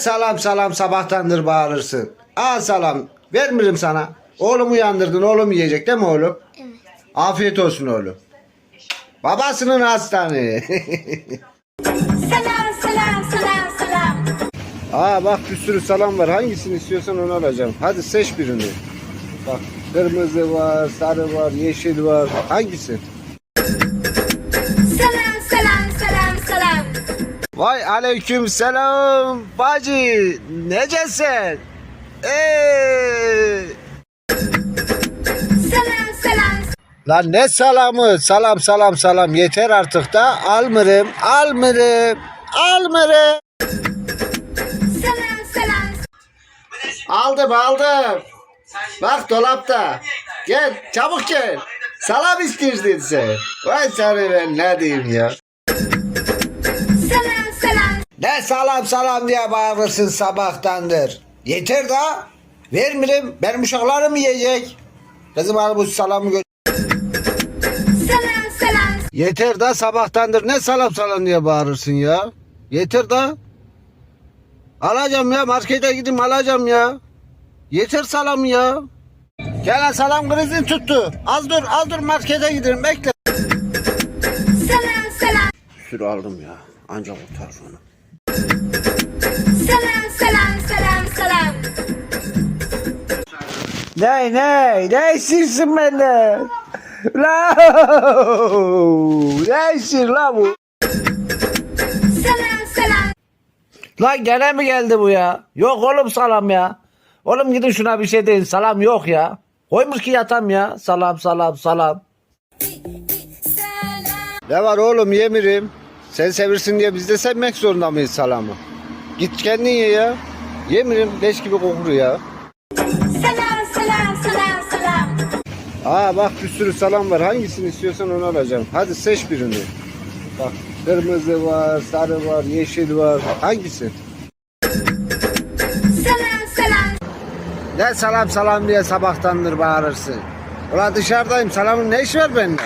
salam salam sabahtandır bağırırsın. Al salam. Vermirim sana. Oğlum uyandırdın. Oğlum yiyecek değil mi oğlum? Evet. Afiyet olsun oğlum. Babasının hastane. Selam selam selam selam. Aa bak bir sürü salam var. Hangisini istiyorsan onu alacağım. Hadi seç birini. Bak kırmızı var, sarı var, yeşil var. Hangisi? Vay aleyküm selam bacı. Necesin? Eee. Selam selam. Lan ne salamı? Salam salam salam yeter artık da almırım, almırım, almırım. Selam selam. Aldım aldım. Bak dolapta. Gel çabuk gel. Salam istiyorsun sen. Vay sana ben ne diyeyim ya. Selam selam. Ne salam salam diye bağırırsın sabahtandır. Yeter da. Vermirim. Benim uşaklarım yiyecek. Kızım al bu salamı gö- Selam selam. Yeter da sabahtandır ne salam salam diye bağırırsın ya. Yeter da. Alacağım ya markete gideyim alacağım ya. Yeter salam ya. Gel lan salam krizin tuttu. Az dur az dur markete gidelim bekle. Selam selam. Sürü aldım ya. Ancak kurtar onu. Ne ne? Ne istiyorsun benden? La! Ne istiyorsun la bu? Selam selam. Lan gene mi geldi bu ya? Yok oğlum salam ya. Oğlum gidin şuna bir şey deyin. Salam yok ya. Koymuş ki yatam ya. Salam salam salam. Ne var oğlum yemirim. Sen seversin diye biz de sevmek zorunda mıyız salamı? Git kendin ye ya. Yemirim leş gibi kokur ya. Aa bak bir sürü salam var. Hangisini istiyorsan onu alacağım. Hadi seç birini. Bak kırmızı var, sarı var, yeşil var. Hangisi? Selam selam. Ne salam salam diye sabahtandır bağırırsın. Ulan dışarıdayım salamın ne işi var bende?